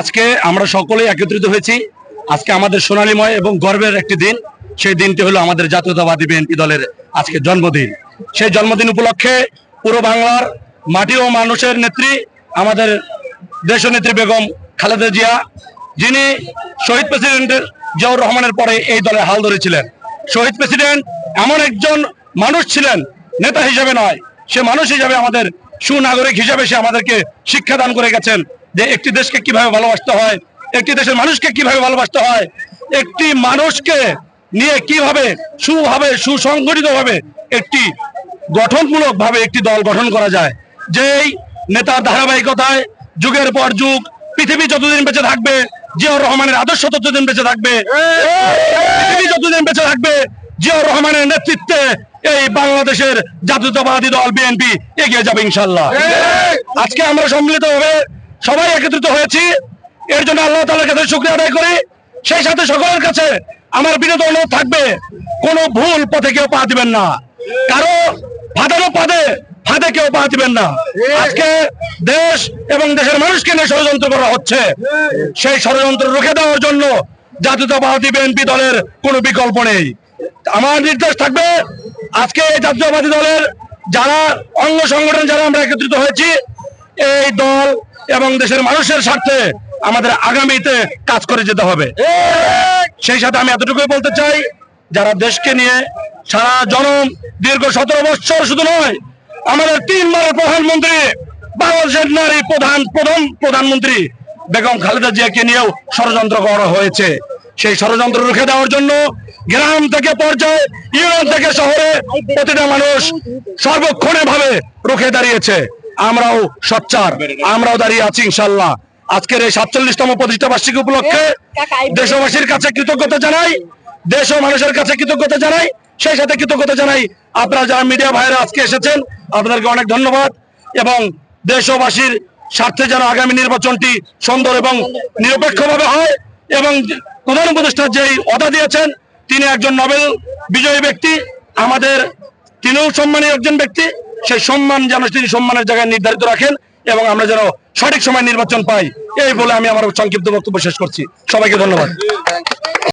আজকে আমরা সকলেই একত্রিত হয়েছি। আজকে আমাদের সোনালীময় এবং গর্বের একটি দিন। সেই দিনটি হলো আমাদের জাতীয়তাবাদী বিএনপি দলের আজকে জন্মদিন। সেই জন্মদিন উপলক্ষে পুরো বাংলার মাটি ও মানুষের নেত্রী আমাদের দেশনেত্রী বেগম খালেদা জিয়া, যিনি শহীদ প্রেসিডেন্টের জিয়াউর রহমানের পরে এই দলে হাল ধরেছিলেন। শহীদ প্রেসিডেন্ট এমন একজন মানুষ ছিলেন, নেতা হিসেবে নয়, সে মানুষ হিসেবে আমাদের সুনাগরিক হিসেবে সে আমাদেরকে শিক্ষাদান করে গেছেন। যে একটি দেশকে কীভাবে ভালোবাসতে হয় একটি দেশের মানুষকে কীভাবে ভালোবাসতে হয় একটি মানুষকে নিয়ে কীভাবে সুভাবে সুসংগঠিত ভাবে একটি গঠনমূলক ভাবে একটি দল গঠন করা যায়। যেই নেতার ধারাবাহিকতায় যুগের পর যুগ পৃথিবী যতদিন বেঁচে থাকবে জিয়াউর রহমানের আদর্শ ততদিন বেঁচে থাকবে পৃথিবী যতদিন বেঁচে থাকবে জিয়াউর রহমানের নেতৃত্বে এই বাংলাদেশের জাতীয়তাবাদী দল বিএনপি এগিয়ে যাবে ইনশাল্লাহ। আজকে আমরা সম্মিলিত ভাবে সবাই একত্রিত হয়েছি। এর জন্য আল্লাহ তাআলার কাছে শুকরিয়া আদায় করি। সেই সাথে সকলের কাছে আমার বিনোদ অনুরোধ থাকবে। কোনো ভুল পথে কেউ পা দিবেন না। কারও ফাঁদানো পদে ফাঁদে কেউ পা দিবেন না। আজকে দেশ এবং দেশের মানুষকে নিয়ে ষড়যন্ত্র করা হচ্ছে। সেই ষড়যন্ত্র রুখে দেওয়ার জন্য জাতীয়তাবাদী বিএনপি দলের কোনো বিকল্প নেই। আমার নির্দেশ থাকবে, আজকে এই জাতীয়বাদী দলের যারা অঙ্গ সংগঠন, যারা আমরা একত্রিত হয়েছি, এই দল এবং দেশের মানুষের স্বার্থে আমাদের আগামীতে কাজ করে যেতে হবে। সেই সাথে আমি এতটুকুই বলতে চাই, যারা দেশকে নিয়ে সারা জনম দীর্ঘ সতেরো বছর শুধু নয়, আমাদের তিনবারের প্রধানমন্ত্রী, বাংলাদেশের নারী প্রধান প্রথম প্রধানমন্ত্রী বেগম খালেদা জিয়াকে নিয়েও ষড়যন্ত্র করা হয়েছে। সেই ষড়যন্ত্র রুখে দেওয়ার জন্য গ্রাম থেকে পর্যায়ে, ইউনিয়ন থেকে শহরে প্রতিটা মানুষ সর্বক্ষণে ভাবে রুখে দাঁড়িয়েছে। আমরাও সচ্চার আমরাও দাঁড়িয়ে আছি ইনশাল্লাহ। আজকের এই সাতচল্লিশতম প্রতিষ্ঠা বার্ষিকী উপলক্ষে দেশবাসীর কাছে কৃতজ্ঞতা জানাই দেশ ও মানুষের কাছে কৃতজ্ঞতা জানাই সেই সাথে কৃতজ্ঞতা জানাই আপনারা যারা মিডিয়া ভাইরা আজকে এসেছেন আপনাদেরকে অনেক ধন্যবাদ এবং দেশবাসীর স্বার্থে যেন আগামী নির্বাচনটি সুন্দর এবং নিরপেক্ষভাবে হয় এবং প্রধান উপদেষ্টা যেই অদা দিয়েছেন তিনি একজন নোবেল বিজয়ী ব্যক্তি আমাদের তিনিও সম্মানী একজন ব্যক্তি সেই সম্মান যেন তিনি সম্মানের জায়গায় নির্ধারিত রাখেন এবং আমরা যেন সঠিক সময় নির্বাচন পাই। এই বলে আমি আমার সংক্ষিপ্ত বক্তব্য শেষ করছি। সবাইকে ধন্যবাদ।